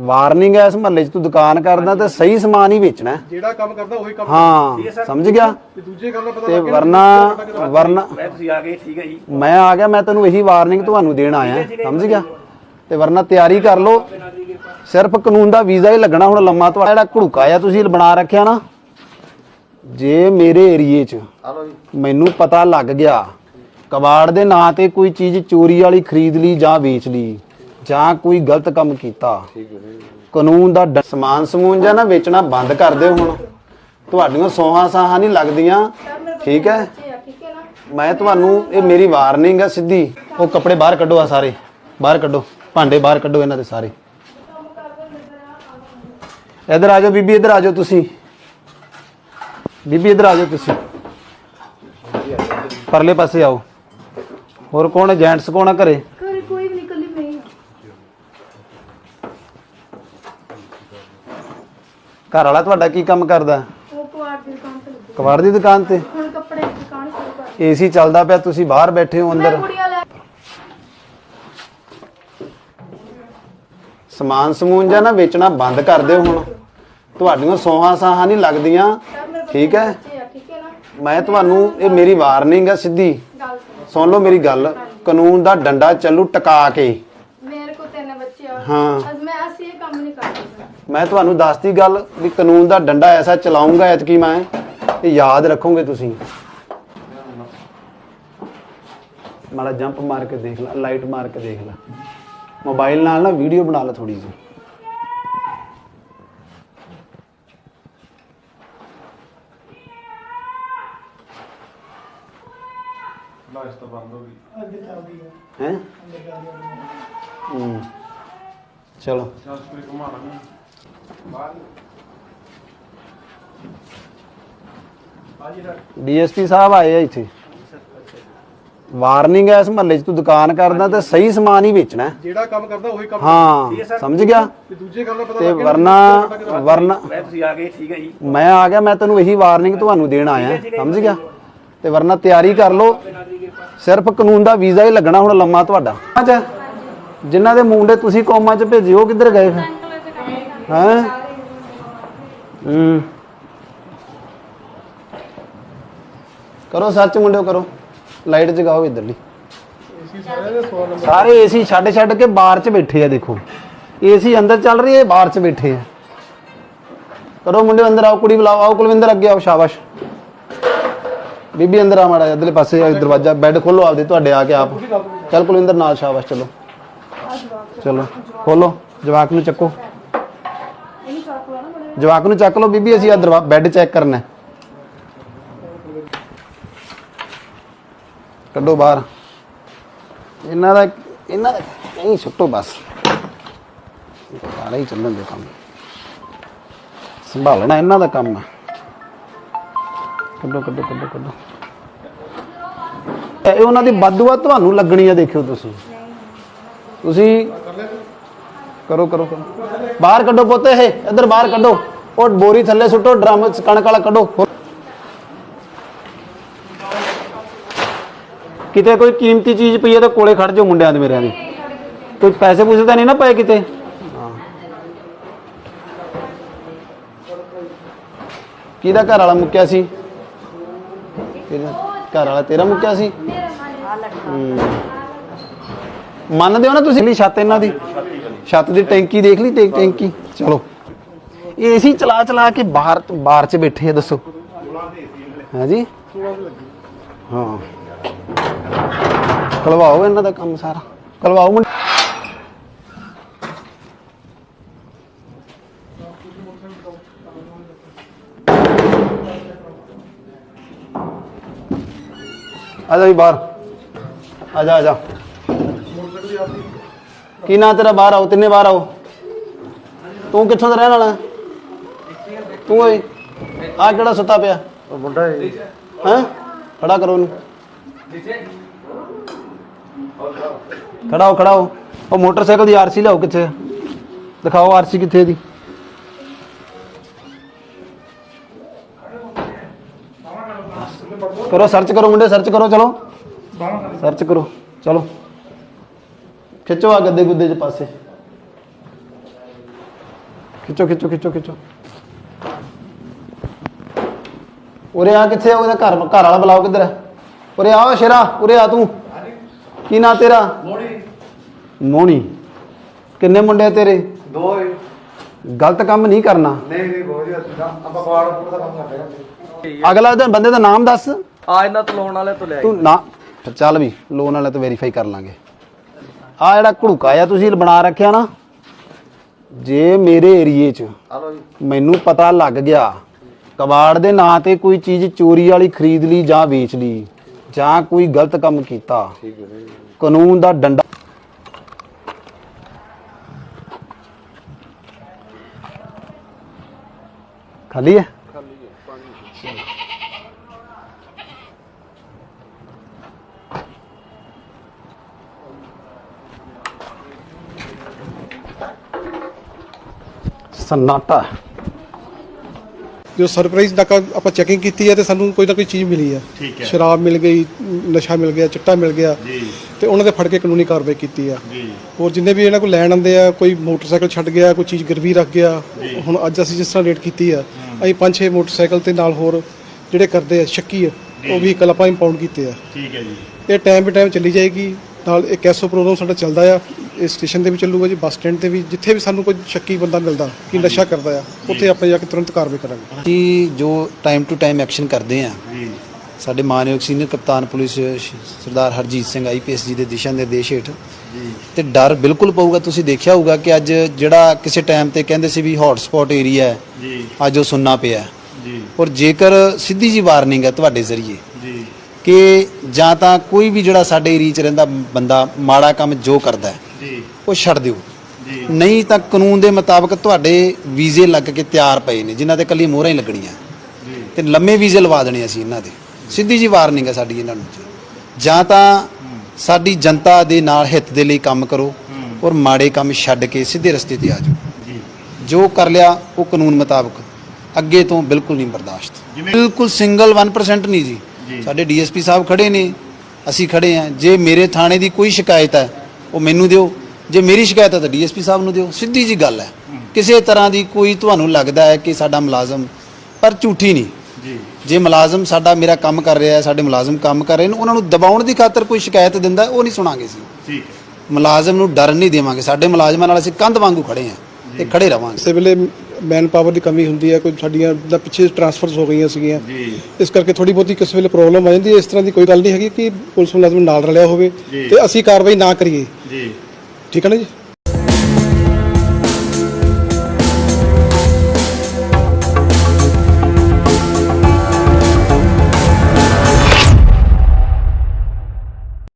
Warning ਹੈ ਇਸ ਮਹੱਲੇ 'ਚ ਤੂੰ ਦੁਕਾਨ ਕਰਦਾ ਤੇ ਸਹੀ ਸਮਾਨ ਹੀ ਵੇਚਣਾ ਹੈ। ਜਿਹੜਾ ਕੰਮ ਕਰਦਾ ਉਹੀ ਕੰਮ ਹਾਂ ਸਮਝ ਗਿਆ? ਤੇ ਦੂਜੇ ਕੰਮ ਦਾ ਪਤਾ ਤੇ ਲੱਗ ਗਿਆ ਵਰਨਾ ਵਰਨਾ ਮੈਂ ਤੁਸੀਂ ਆ ਗਏ ਠੀਕ ਹੈ ਜੀ। ਮੈਂ ਆ ਗਿਆ ਮੈਂ ਤੈਨੂੰ ਇਹੀ ਵਾਰਨਿੰਗ ਤੁਹਾਨੂੰ ਦੇਣ ਆਇਆ। ਸਮਝ ਗਿਆ? ਤੇ ਵਰਨਾ ਤਿਆਰੀ ਕਰ ਲਓ। ਸਿਰਫ ਕਾਨੂੰਨ ਦਾ ਵੀਜ਼ਾ ਹੀ ਲੱਗਣਾ ਹੁਣ ਲੰਮਾ ਤੁਹਾਡਾ ਜਿਹੜਾ ਘੜੂਕਾ ਆ ਤੁਸੀਂ ਬਣਾ ਰੱਖਿਆ ਨਾ ਜੇ ਮੇਰੇ ਏਰੀਏ 'ਚ ਮੈਨੂੰ ਪਤਾ ਲੱਗ ਗਿਆ ਕਬਾੜ ਦੇ ਨਾਂ ਤੇ ਕੋਈ ਚੀਜ਼ ਚੋਰੀ ਵਾਲੀ ਖਰੀਦ ਲਈ ਜਾਂ ਵੇਚ ਲਈ ਜਾਂ ਕੋਈ ਗਲਤ ਕੰਮ ਕੀਤਾ, ਕਾਨੂੰਨ ਦਾ ਡ- ਸਮਾਨ ਸਮੂਨ ਜਾਂ ਨਾ ਵੇਚਣਾ ਬੰਦ ਕਰ ਦਿਓ ਹੁਣ। ਤੁਹਾਡੀਆਂ ਸੋਹਾਂ ਸਾਹਾਂ ਨਹੀਂ ਲੱਗਦੀਆਂ, ਠੀਕ ਹੈ? ਮੈਂ ਤੁਹਾਨੂੰ, ਇਹ ਮੇਰੀ ਵਾਰਨਿੰਗ ਹੈ ਸਿੱਧੀ। ਉਹ ਕੱਪੜੇ ਬਾਹਰ ਕੱਢੋ ਆ ਸਾਰੇ, ਬਾਹਰ ਕੱਢੋ, ਭਾਂਡੇ ਬਾਹਰ ਕੱਢੋ ਇਹਨਾਂ ਦੇ ਸਾਰੇ। ਇੱਧਰ ਆ ਜਾਓ ਬੀਬੀ, ਇੱਧਰ ਆ ਜਾਓ ਤੁਸੀਂ। ਬੀਬੀ, ਇੱਧਰ ਆ ਜਾਓ ਤੁਸੀਂ। ਪਰਲੇ ਪਾਸੇ ਆਓ। ਹੋਰ ਕੌਣ ਹੈ? ਜੈਂਟਸ ਕੌਣ ਆ ਘਰੇ ਘਰੇ ਕੋਈ ਵੀ ਨਿਕਲੀ ਨਹੀਂ ਘਰ ਵਾਲਾ ਤੁਹਾਡਾ ਕੀ ਕੰਮ ਕਰਦਾ? ਉਹ ਕੁਆਰ ਦੀ ਦੁਕਾਨ ਤੇ ਲੱਗੀ। ਕਬਾੜ ਦੀ ਦੁਕਾਨ ਤੇ? ਹੁਣ ਕੱਪੜੇ ਦੀ ਦੁਕਾਨ ਸ਼ੁਰੂ ਕਰ ਏਸੀ ਚੱਲਦਾ ਪਿਆ ਤੁਸੀਂ ਬਾਹਰ ਬੈਠੇ ਹੋ ਮੈਂ ਅੰਦਰ। ਕੁੜੀਆਂ ਲੈ ਸਮਾਨ ਸਮੂਨ ਜਾਂ ਨਾ ਵੇਚਣਾ ਬੰਦ ਕਰ ਦਿਓ ਹੁਣ। ਤੁਹਾਡੀਆਂ ਸੋਹਾਂ ਸਾਹਾਂ ਨਹੀਂ ਲੱਗਦੀਆਂ। ਠੀਕ ਹੈ? ਬੱਚੇ ਆ ਠੀਕ ਹੈ ਨਾ? ਮੈਂ ਤੁਹਾਨੂੰ ਇਹ ਮੇਰੀ ਵਾਰਨਿੰਗ ਹੈ ਸਿੱਧੀ। ਗੱਲ ਸੁਣੋ। ਸੁਣ ਲਓ ਮੇਰੀ ਗੱਲ। ਕਾਨੂੰਨ ਦਾ ਡੰਡਾ ਚੱਲੂ ਟਕਾ ਕੇ। ਮੇਰੇ ਕੋ ਤਿੰਨ ਬੱਚੇ ਆ। ਹਾਂ। ਅੱਜ ਮੈਂ ਅਸੀਂ ਇਹ ਕੰਮ ਨਹੀਂ ਕਰ ਸਕਦਾ ਮੈਂ ਤੁਹਾਨੂੰ ਦੱਸਤੀ ਗੱਲ ਵੀ ਕਾਨੂੰਨ ਦਾ ਡੰਡਾ ਐਸਾ ਚਲਾਉਂਗਾ ਐਤਕੀ ਮੈਂ ਇਹ ਯਾਦ ਰੱਖੋਗੇ ਤੁਸੀਂ। ਮਾੜਾ ਜੰਪ ਮਾਰ ਕੇ ਦੇਖ ਲੈ ਲਾਈਟ ਮਾਰ ਕੇ ਦੇਖ ਲੈ। ਮੋਬਾਈਲ ਨਾਲ ਨਾ ਵੀਡੀਓ ਬਣਾ ਲੈ ਥੋੜੀ ਜਿਹੀ। ਲਾਈਟ ਤਾਂ ਬੰਦ ਹੋ ਗਈ। ਹੈ? ਹੂੰ। ਚਲੋ। ਚੱਲ ਸਪਰੇ ਘੁਮਾ ਲਾਂਗੇ ਡੀਐਸਪੀ ਸਾਹਿਬ ਆਏ ਆ ਇੱਥੇ। ਵਾਰਨਿੰਗ ਹੈ ਇਸ ਮਹੱਲੇ 'ਚ ਤੂੰ ਦੁਕਾਨ ਕਰਦਾ ਤੇ ਸਹੀ ਸਮਾਨ ਹੀ ਵੇਚਣਾ। ਹੈ। ਜਿਹੜਾ ਕੰਮ ਕਰਦਾ ਉਹੀ ਕੰਮ ਹਾਂ ਸਮਝ ਗਿਆ? ਤੇ ਦੂਜੇ ਕੰਮ ਦਾ ਪਤਾ ਤੇ ਲੱਗ ਗਿਆ ਵਰਨਾ ਵਰਨਾ ਮੈਂ ਤੁਸੀਂ ਆ ਗਏ ਠੀਕ ਹੈ ਜੀ। ਮੈਂ ਆ ਗਿਆ ਮੈਂ ਤੈਨੂੰ ਇਹੀ ਵਾਰਨਿੰਗ ਤੁਹਾਨੂੰ ਦੇਣ ਆਇਆ। ਸਮਝ ਗਿਆ? ਤੇ ਵਰਨਾ ਤਿਆਰੀ ਕਰ ਲਓ। ਸਿਰਫ ਕਾਨੂੰਨ ਦਾ ਵੀਜ਼ਾ ਹੀ ਲੱਗਣਾ ਹੁਣ ਲੰਮਾ ਤੁਹਾਡਾ। ਅੱਛਾ ਜਿਨ੍ਹਾਂ ਦੇ ਮੁੰਡੇ ਤੁਸੀਂ ਕੌਮਾਂ 'ਚ ਭੇਜੇ ਉਹ ਕਿੱਧਰ ਗਏ ਫਿਰ? ਹੈਂ ਹੂੰ ਕਰੋ ਸੱਚ ਮੁੰਡਿਓ ਕਰੋ ਲਾਈਟ ਜਗਾਓ ਇਧਰਲੀ ਏਸੀ ਸਾਰੇ ਦੇ 100 ਨੰਬਰ ਸਾਰੇ ਏਸੀ ਛੱਡ ਛੱਡ ਕੇ ਬਾਹਰ 'ਚ ਬੈਠੇ ਆ ਦੇਖੋ ਏਸੀ ਅੰਦਰ ਚੱਲ ਰਹੀ ਹੈ ਬਾਹਰ 'ਚ ਬੈਠੇ ਆ ਕਰੋ ਮੁੰਡੇ ਅੰਦਰ ਆਓ ਕੁੜੀ ਬੁਲਾਓ ਆਓ ਕੁਲਵਿੰਦਰ ਅੱਗੇ ਆਓ ਸ਼ਾਬਾਸ਼ ਬੀਬੀ ਅੰਦਰ ਆ ਮਾੜਾ ਜਿਹਾ ਇੱਧਰਲੇ ਪਾਸੇ ਆ ਦਰਵਾਜ਼ਾ ਬੈੱਡ ਖੋਲੋ ਆਪਦੇ ਤੁਹਾਡੇ ਆ ਕੇ ਆਪ ਚੱਲ ਕੁਲਵਿੰਦਰ ਨਾਲ ਸ਼ਾਬਾਸ਼ ਚਲੋ ਚਲੋ ਖੋਲੋ ਜਵਾਕ ਨੂੰ ਚੱਕੋ ਇਹਨੂੰ ਚੱਕ ਲਾ ਨਾ ਬੜੇ ਜਵਾਕ ਨੂੰ ਚੱਕ ਲਓ ਬੀਬੀ, ਅਸੀਂ ਆ ਬੈੱਡ ਚੈੱਕ ਕਰਨਾ ਹੈ। ਕੱਢੋ ਬਾਹਰ। ਇਹਨਾਂ ਦਾ ਇਹਨਾਂ ਦਾ ਨਹੀਂ ਸੁੱਟੋ ਬਸ। ਸਾਰਾ ਹੀ ਚੱਲਣ ਦੇ ਕੰਮ। ਸੰਭਾਲਣਾ ਇਹਨਾਂ ਦਾ ਕੰਮ ਹੈ। ਕੱਢੋ ਕੱਢੋ ਕੱਢੋ ਕੱਢੋ। ਇਹ ਉਹਨਾਂ ਦੀ ਬਦਦੁਆ ਤੁਹਾਨੂੰ ਲੱਗਣੀ ਆ ਦੇਖਿਓ ਤੁਸੀਂ। ਤੁਸੀਂ ਕਰੋ ਕਰੋ ਕਰੋ। ਬਾਹਰ ਕੱਢੋ ਪੁੱਤ ਇਹ ਇੱਧਰ ਬਾਹਰ ਕੱਢੋ। ਉਹ ਬੋਰੀ ਥੱਲੇ ਸੁੱਟੋ ਡਰਮ ਚ ਕਣਕ ਵਾਲਾ ਕੱਢੋ। ਕਿਤੇ ਕੋਈ ਕੀਮਤੀ ਚੀਜ਼ ਪਈ ਹੈ ਤਾਂ ਕੋਲੇ ਖੜ ਜਾਓ ਮੁੰਡਿਆਂ ਦੇ ਮੇਰਿਆਂ ਦੇ। ਕੋਈ ਪੈਸੇ ਪੂਸੇ ਤਾਂ ਨਹੀਂ ਨਾ ਪਏ ਕਿਤੇ? ਕਿਹਦਾ ਘਰ ਵਾਲਾ ਮੁੱਕਿਆ ਸੀ? ਕਿਹਦਾ ਘਰ ਵਾਲਾ ਤੇਰਾ ਮੁੱਕਿਆ ਸੀ? ਹੂੰ। ਮੰਨਦੇ ਹੋ ਨਾ ਤੁਸੀਂ? ਲਈ ਛੱਤ ਇਹਨਾਂ ਦੀ। ਛੱਤ ਦੀ ਟੈਂਕੀ ਦੇਖ ਲਈ ਟੈਂ- ਟੈਂਕੀ ਚਲੋ ਏਸੀ ਚਲਾ ਚਲਾ ਕੇ ਬਾਹਰ ਬਾਹਰ ਚ ਬੈਠੇ ਆ ਦੱਸੋ ਹਾਂ ਜੀ ਹਾਂ ਕਲਵਾਓ ਇਹਨਾਂ ਦਾ ਕੰਮ ਸਾਰਾ ਕਲਵਾਓ ਮੁੰਡੇ ਆ ਜਾ ਵੀ ਬਾਹਰ ਆ ਜਾ ਆ ਜਾ ਕੀ ਨਾਂ ਤੇਰਾ? ਬਾਹਰ ਆਓ ਤਿੰਨੇ ਬਾਹਰ ਆਓ। ਤੂੰ ਕਿੱਥੋਂ ਦਾ ਰਹਿਣ ਵਾਲਾ? ਤੂੰ ਓਏ ਆ ਕਿਹੜਾ ਸੁੱਤਾ ਪਿਆ? ਉਹ ਮੁੰਡਾ ਹੈ। ਹੈਂ? ਖੜਾ ਕਰੋ ਉਹਨੂੰ। ਖੜਾ ਹੋ ਖੜਾ ਹੋ ਉਹ ਮੋਟਰਸਾਈਕਲ ਦੀ ਆਰਸੀ ਲਿਆਓ ਕਿੱਥੇ ਆ? ਦਿਖਾਓ ਆਰਸੀ ਕਿੱਥੇ ਦੀ। ਕਰੋ ਸਰਚ ਕਰੋ ਮੁੰਡੇ ਸਰਚ ਕਰੋ ਚਲੋ। ਸਰਚ ਕਰੋ ਚਲੋ। ਖਿੱਚੋ ਆ ਗੱਦੇ ਗੁੱਦੇ ਚ ਪਾਸੇ। ਖਿੱਚੋ ਖਿੱਚੋ ਖਿੱਚੋ ਖਿੱਚੋ। ਉਰੇ ਆ ਕਿੱਥੇ ਆ ਉਹਦਾ ਘਰ ਘਰ ਵਾਲਾ ਬੁਲਾਓ ਕਿੱਧਰ ਹੈ ਉਰੇ ਆ ਸ਼ੇਰਾ ਉਰੇ ਆ ਤੂੰ। ਕੀ ਨਾਂ ਤੇਰਾ? ਮੋੜੀ ਮੋਣੀ। ਕਿੰਨੇ ਮੁੰਡੇ ਆ ਤੇਰੇ? ਦੋ ਹੀ ਗਲਤ ਕੰਮ ਨਹੀਂ ਕਰਨਾ। ਨਹੀਂ ਨਹੀਂ ਬਹੁਤ ਅੱਛਾ ਆਪਾਂ ਬਾੜ ਪੂਰਾ ਦਾ ਕੰਮ ਕਰਦੇ ਹਾਂ। ਅਗਲਾ ਦਿਨ ਬੰਦੇ ਦਾ ਨਾਮ ਦੱਸ। ਆ ਇਹਨਾਂ ਤੋਂ ਲੋਨ ਵਾਲੇ ਤੋਂ ਲਿਆ ਤੂੰ ਨਾ ਚੱਲ ਵੀ ਲੋਨ ਵਾਲੇ ਤੋਂ ਵੈਰੀਫਾਈ ਕਰ ਲਾਂਗੇ। ਆ ਜਿਹੜਾ ਘੜੂਕਾ ਆ ਤੁਸੀਂ ਬਣਾ ਰੱਖਿਆ ਨਾ ਜੇ ਮੇਰੇ ਏਰੀਏ 'ਚ ਮੈਨੂੰ ਪਤਾ ਲੱਗ ਗਿਆ ਕਬਾੜ ਦੇ ਨਾਂ ਤੇ ਕੋਈ ਚੀਜ਼ ਚੋਰੀ ਵਾਲੀ ਖਰੀਦ ਲਈ ਜਾਂ ਵੇਚ ਲਈ ਜਾਂ ਕੋਈ ਗਲਤ ਕੰਮ ਕੀਤਾ ਕਾਨੂੰਨ ਦਾ ਡੰਡਾ ਖਾਲੀ ਹੈ? ਸਨਾਟਾ। ਜੋ ਸਰਪ੍ਰਾਈਜ਼ ਤੱਕ ਆਪਾਂ ਚੈਕਿੰਗ ਕੀਤੀ ਹੈ ਤੇ ਸਾਨੂੰ ਕੋਈ ਨਾ ਕੋਈ ਚੀਜ਼ ਮਿਲੀ ਹੈ। ਠੀਕ ਹੈ। ਸ਼ਰਾਬ ਮਿਲ ਗਈ ਨਸ਼ਾ ਮਿਲ ਗਿਆ ਚਿੱਟਾ ਮਿਲ ਗਿਆ ਜੀ। ਤੇ ਉਹਨਾਂ ਦੇ ਫੜ ਕੇ ਕਾਨੂੰਨੀ ਕਾਰਵਾਈ ਕੀਤੀ ਆ ਜੀ। ਹੋਰ ਜਿੰਨੇ ਵੀ ਇਹਨਾਂ ਕੋਲ ਲੈਣ ਆਉਂਦੇ ਆ ਕੋਈ ਮੋਟਰਸਾਈਕਲ ਛੱਡ ਗਿਆ ਕੋਈ ਚੀਜ਼ ਗਿਰਵੀ ਰੱਖ ਗਿਆ ਹੁਣ ਅੱਜ ਅਸੀਂ ਜਿਸ ਤਰ੍ਹਾਂ ਰੇਟ ਕੀਤੀ ਆ ਅਸੀਂ ਪੰਜ ਛੇ ਮੋਟਰਸਾਈਕਲ ਤੇ ਨਾਲ ਹੋਰ ਜਿਹੜੇ ਕਰਦੇ ਆ ਸ਼ੱਕੀ ਆ ਉਹ ਵੀ ਕੱਲ ਆਪਾਂ ਇੰਪਾਊਂਡ ਕੀਤੇ ਆ। ਠੀਕ ਹੈ ਜੀ। ਇਹ ਟਾਈਮ ਬੇ ਟਾਈਮ ਚੱਲੀ ਜਾਏਗੀ ਨਾਲ ਇੱਕ ਐਸਓ ਪ੍ਰੋਗਰਾਮ ਸਾਡਾ ਚੱਲਦਾ ਆ ਇਹ ਸਟੇਸ਼ਨ ਤੇ ਵੀ ਚੱਲੂਗਾ ਜੀ ਬੱਸ ਸਟੈਂਡ ਤੇ ਵੀ ਜਿੱਥੇ ਵੀ ਸਾਨੂੰ ਕੋਈ ਸ਼ੱਕੀ ਬੰਦਾ ਮਿਲਦਾ ਕਿ ਨਸ਼ਾ ਕਰਦਾ ਆ ਉੱਥੇ ਆਪਾਂ ਜਾ ਕੇ ਤੁਰੰਤ ਕਾਰਵਾਈ ਕਰਾਂਗੇ। ਕਿ ਜੋ ਟਾਈਮ ਟੂ ਟਾਈਮ ਐਕਸ਼ਨ ਕਰਦੇ ਆ ਜੀ। ਸਾਡੇ ਮਾਨਯੋਗ ਸੀਨੀਅਰ ਕਪਤਾਨ ਪੁਲਿਸ ਸਰਦਾਰ ਹਰਜੀਤ ਸਿੰਘ ਆਈਪੀਐਸ ਜੀ ਦੇ ਦਿਸ਼ਾ ਨਿਰਦੇਸ਼ ਹੇਠ। ਜੀ। ਤੇ ਡਰ ਬਿਲਕੁਲ ਪਊਗਾ ਤੁਸੀਂ ਦੇਖਿਆ ਹੋਊਗਾ ਕਿ ਅੱਜ ਜਿਹੜਾ ਕਿਸੇ ਟਾਈਮ ਤੇ ਕਹਿੰਦੇ ਸੀ ਵੀ ਹੌਟ ਸਪੌਟ ਏਰੀਆ ਹੈ ਜੀ। ਅੱਜ ਉਹ ਸੁੰਨਾ ਪਿਆ। ਜੀ। ਔਰ ਜੇਕਰ ਸਿੱਧੀ ਜੀ ਵਾਰਨਿੰਗ ਹੈ ਤੁਹਾਡੇ ਜ਼ਰੀਏ ਜੀ। ਕਿ ਜਾਂ ਤਾਂ ਕੋਈ ਵੀ ਜਿਹੜਾ ਸਾਡੇ ਏਰੀਆ 'ਚ ਰਹਿੰਦਾ ਬੰਦਾ ਮਾੜਾ ਕੰਮ ਜੋ ਕਰਦਾ ਹੈ ਜੀ। ਉਹ ਛੱਡ ਦਿਓ। ਜੀ। ਨਹੀਂ ਤਾਂ ਕਾਨੂੰਨ ਦੇ ਮੁਤਾਬਕ ਤੁਹਾਡੇ ਵੀਜ਼ੇ ਲੱਗ ਕੇ ਤਿਆਰ ਪਏ ਨੇ ਜਿਨ੍ਹਾਂ ਤੇ ਕੱਲੀ ਮੋਹਰਾਂ ਹੀ ਲੱਗਣੀਆਂ। ਜੀ। ਤੇ ਲੰਮੇ ਵੀਜ਼ੇ ਲਵਾ ਦੇਣੇ ਅਸੀਂ ਇਹਨਾਂ ਦੇ। ਸਿੱਧੀ ਜੀ ਵਾਰਨਿੰਗ ਹੈ ਸਾਡੀ ਇਹਨਾਂ ਨੂੰ ਜਾਂ। ਤਾਂ ਸਾਡੀ ਜਨਤਾ ਦੇ ਨਾਲ ਹਿੱਤ ਦੇ ਲਈ ਕੰਮ ਕਰੋ ਔਰ ਮਾੜੇ ਕੰਮ ਛੱਡ ਕੇ ਸਿੱਧੇ ਰਸਤੇ ਤੇ ਆ ਜਾਓ। ਜੀ। ਜੋ ਕਰ ਲਿਆ ਉਹ ਕਾਨੂੰਨ ਮੁਤਾਬਕ ਅੱਗੇ ਤੋਂ ਬਿਲਕੁਲ ਨਹੀਂ ਬਰਦਾਸ਼ਤ। ਬਿਲਕੁਲ ਸਿੰਗਲ 1% ਨਹੀਂ ਜੀ। ਸਾਡੇ ਡੀਐਸਪੀ ਸਾਹਿਬ ਖੜੇ ਨੇ ਅਸੀਂ ਖੜੇ ਆ ਜੇ ਮੇਰੇ ਥਾਣੇ ਦੀ ਕੋਈ ਸ਼ਿਕਾਇਤ ਹੈ ਉਹ ਮੈਨੂੰ ਦਿਓ। ਜੇ ਮੇਰੀ ਸ਼ਿਕਾਇਤ ਹੈ ਤਾਂ ਡੀਐਸਪੀ ਸਾਹਿਬ ਨੂੰ ਦਿਓ। ਸਿੱਧੀ ਜੀ ਗੱਲ ਹੈ। ਕਿਸੇ ਤਰ੍ਹਾਂ ਦੀ ਕੋਈ ਤੁਹਾਨੂੰ ਲੱਗਦਾ ਹੈ ਕਿ ਸਾਡਾ ਮੁਲਾਜ਼ਮ ਪਰ ਝੂਠੀ ਨਹੀਂ। ਜੀ। ਜੇ ਮੁਲਾਜ਼ਮ ਸਾਡਾ ਮੇਰਾ ਕੰਮ ਕਰ ਰਿਹਾ ਹੈ ਸਾਡੇ ਮੁਲਾਜ਼ਮ ਕੰਮ ਕਰ ਰਹੇ ਨੇ ਉਹਨਾਂ ਨੂੰ ਦਬਾਉਣ ਦੀ ਖਾਤਰ ਕੋਈ ਸ਼ਿਕਾਇਤ ਦਿੰਦਾ ਉਹ ਨਹੀਂ ਸੁਣਾਂਗੇ ਅਸੀਂ। ਠੀਕ ਹੈ। ਮੁਲਾਜ਼ਮ ਨੂੰ ਡਰਨ ਨਹੀਂ ਦੇਵਾਂਗੇ। ਸਾਡੇ ਮੁਲਾਜ਼ਮਾਂ ਨਾਲ ਅਸੀਂ ਕੰਧ ਵਾਂਗੂ ਖੜੇ ਆ ਤੇ ਖੜੇ ਰਵਾਂਗੇ ਵੇਲੇ ਮੈਨ ਪਾਵਰ ਦੀ ਕਮੀ ਹੁੰਦੀ ਹੈ ਕੋਈ ਸਾਡੀਆਂ ਦਾ ਪਿੱਛੇ ਟ੍ਰਾਂਸਫਰਸ ਹੋ ਗਈਆਂ ਸੀਗੀਆਂ। ਜੀ। ਇਸ ਕਰਕੇ ਥੋੜੀ ਬਹੁਤੀ ਕਿਸੇ ਵੇਲੇ ਪ੍ਰੋਬਲਮ ਆ ਜਾਂਦੀ ਹੈ। ਇਸ ਤਰ੍ਹਾਂ ਦੀ ਕੋਈ ਗੱਲ ਨਹੀਂ ਹੈਗੀ ਕਿ ਪੁਲਿਸ ਮੁਲਾਜ਼ਮ ਨਾਲ ਰਲਿਆ ਹੋਵੇ। ਤੇ ਅਸੀਂ ਕਾਰਵਾਈ ਨਾ ਕਰੀਏ। ਜੀ। ਠੀਕ ਹੈ ਨਾ ਜੀ?